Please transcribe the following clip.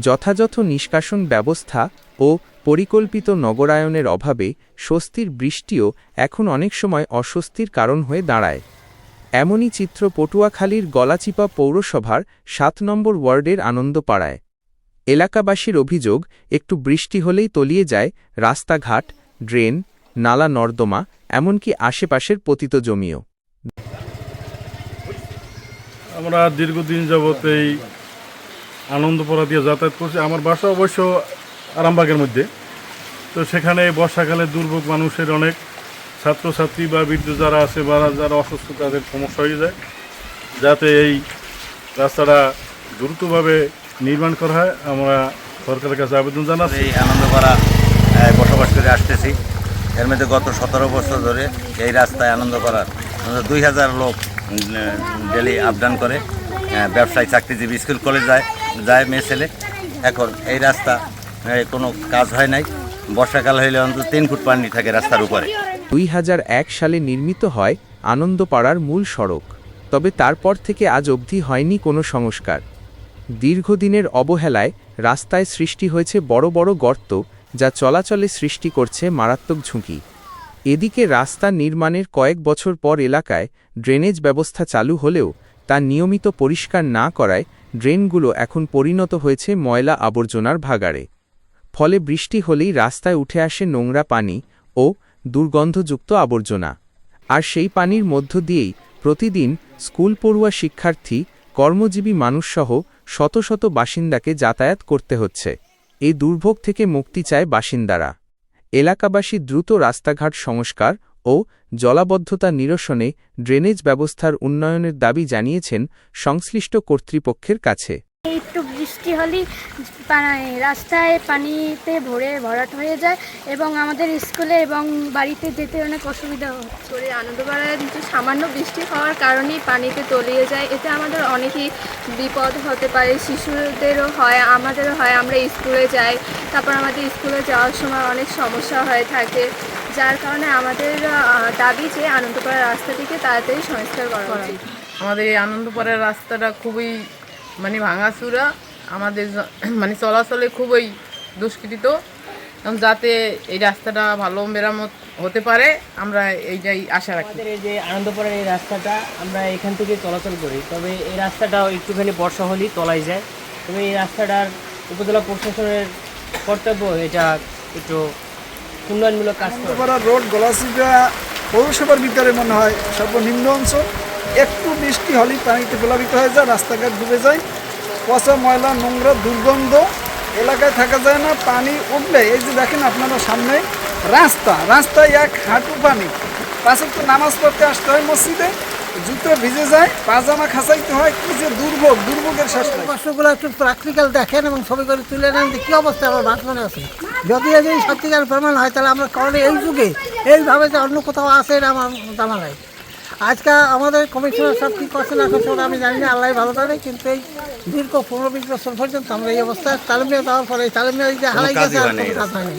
যথাযথ নিষ্কাশন ব্যবস্থা ও পরিকল্পিত নগরায়নের অভাবে স্বস্তির বৃষ্টিও এখন অনেক সময় অস্বস্তির কারণ হয়ে দাঁড়ায়। এমনই চিত্র পটুয়াখালীর গলাচিপা পৌরসভার সাত নম্বর ওয়ার্ডের আনন্দপাড়ায়। এলাকাবাসীর অভিযোগ, একটু বৃষ্টি হলেই তলিয়ে যায় রাস্তাঘাট, ড্রেন, নালা নর্দমা, এমনকি আশেপাশের পতিত জমিও। আমরা দীর্ঘদিন যাবত এই আনন্দপড়া দিয়ে যাতায়াত করছি। আমার বাসা অবশ্য আরামবাগের মধ্যে। তো সেখানে বর্ষাকালে দুর্ভোগ মানুষের অনেক ছাত্রছাত্রী বা বৃদ্ধ যারা আছে বা যারা অসুস্থ, তাদের সমস্যা হয়ে যায়। যাতে এই রাস্তাটা দ্রুতভাবে নির্মাণ করা হয়, আমরা সরকারের কাছে আবেদন জানাচ্ছি। এই আনন্দপাড়া বসবাস করে আসতেছি। এর মধ্যে গত সতেরো বছর ধরে এই রাস্তায় আনন্দপাড়ার দুই হাজার লোক ডেলি আপ ডাউন করে ব্যবসায়ী, চাকরিজীবী, স্কুল, কলেজ যায়। যায় মেয়ে ছেলে। এখন এই রাস্তা কোনো কাজ হয় নাই। বর্ষাকাল হইলে অন্তত তিন ফুট পানি থাকে রাস্তার উপরে। দুই হাজার এক সালে নির্মিত হয় আনন্দপাড়ার মূল সড়ক। তবে তারপর থেকে আজ অবধি হয়নি কোনো সংস্কার। দীর্ঘদিনের অবহেলায় রাস্তায় সৃষ্টি হয়েছে বড় বড় গর্ত যা চলাচলে সৃষ্টি করছে মারাত্মক ঝুঁকি। এদিকে রাস্তা নির্মাণের কয়েক বছর পর এলাকায় ড্রেনেজ ব্যবস্থা চালু হলেও তা নিয়মিত পরিষ্কার না করায় ড্রেনগুলো এখন পরিণত হয়েছে ময়লা আবর্জনার ভাগাড়ে। ফলে বৃষ্টি হলেই রাস্তায় উঠে আসে নোংরা পানি ও দুর্গন্ধযুক্ত আবর্জনা। আর সেই পানির মধ্য দিয়েই প্রতিদিন স্কুল পড়ুয়া শিক্ষার্থী, কর্মজীবী মানুষসহ শত শত বাসিন্দাকে যাতায়াত করতে হচ্ছে। এই দুর্ভোগ থেকে মুক্তি চায় বাসিন্দারা। এলাকাবাসী দ্রুত রাস্তাঘাট সংস্কার ও জলাবদ্ধতা নিরসনে ড্রেনেজ ব্যবস্থার উন্নয়নের দাবি জানিয়েছেন সংশ্লিষ্ট কর্তৃপক্ষের কাছে। একটু বৃষ্টি হলেই রাস্তায় পানিতে ভরে ভরাট হয়ে যায় এবং আমাদের স্কুলে এবং বাড়িতে যেতে অনেক অসুবিধা হচ্ছে করে আনন্দপাড়ায় কিন্তু সামান্য বৃষ্টি হওয়ার কারণেই পানিতে তলিয়ে যায় এতে আমাদের অনেকই বিপদ হতে পারে। শিশুদেরও হয় আমাদেরও হয় আমরা স্কুলে যাই তারপর আমাদের স্কুলে যাওয়ার সময় অনেক সমস্যা হয়ে থাকে। যার কারণে আমাদের দাবি যে আনন্দপাড়া রাস্তাটিকে তাড়াতাড়ি সংস্কার করা উচিত। আমাদের এই আনন্দপাড়ার রাস্তাটা খুবই মানে ভাঙাচুরা। আমাদের মানে চলাচলে খুবই দুষ্কৃত এবং যাতে এই রাস্তাটা ভালো মেরামত হতে পারে আমরা এইটাই আশা রাখি। আমাদের এই যে আনন্দপাড়ার এই রাস্তাটা আমরা এখান থেকে চলাচল করি তবে এই রাস্তাটাও একটুখানি বর্ষা হলেই তলায় যায়। তবে এই রাস্তাটার উপজেলা প্রশাসনের কর্তব্য এটা একটু উন্নয়নমূলক কাজ রোড গলাচিপা পৌরসভার ভিতরে মনে হয় সর্বনিম্ন অঞ্চল। একটু বৃষ্টি হলেই পানিতে প্লাবিত হয়ে যায়, রাস্তাঘাট ডুবে যায়। পচা ময়লা, নোংরা দুর্গন্ধ, এলাকায় থাকা যায় না, পানি উঠলে, এই যে দেখেন আপনারা সামনে, রাস্তা, রাস্তায় এক হাঁটু পানি। পাশে তো নামাজ পড়তে আসতে হয় মসজিদে জুতো ভিজে যায় পাজামা খাসাইতে হয় কি যে দুর্ভোগ দুর্ভোগের শেষ নাই কষ্টগুলো একটু প্র্যাকটিক্যাল দেখেন এবং ছবি করে তুলে নেন যে কী অবস্থা আমার বাঁচমানে আছে। যদি যদি সত্যিকার প্রমাণ হয় তাহলে আমরা কারণ এই যুগে এইভাবে যে অন্য কোথাও আছে এটা আমার জানা নাই। আজকে আমাদের কমিশনার সব কী করছে না করছে আমি জানি না আল্লাহ ভালো জানে কিন্তু এই দীর্ঘ পনেরো বিশ বছর পর্যন্ত আমরা এই অবস্থায় তালিমিয়া দেওয়ার পরে এই তালিমিয়া যে হারাই গেছে আর কোনো কাজ হয়নি